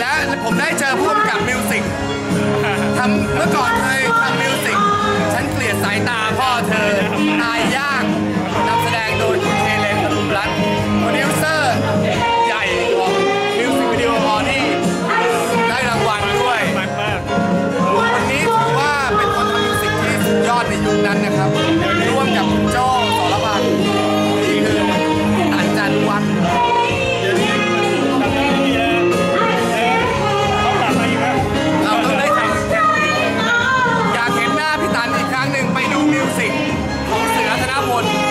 และผมได้เจอพ่วงมิวสิกเมื่อก่อนเคยทำมิวสิกฉันเกลียดสายตาพ่อเธอ ตายยากนำแสดงโดยเฮเลนลุมรันิวเซอร์ ใหญ่ของมิวสิกวิดีโอฮอนี่ได้รางวัลด้วยวันนี้ถือว่าเป็นคนทำมิวสิกที่ยอดในยุคนั้นนะครับ someone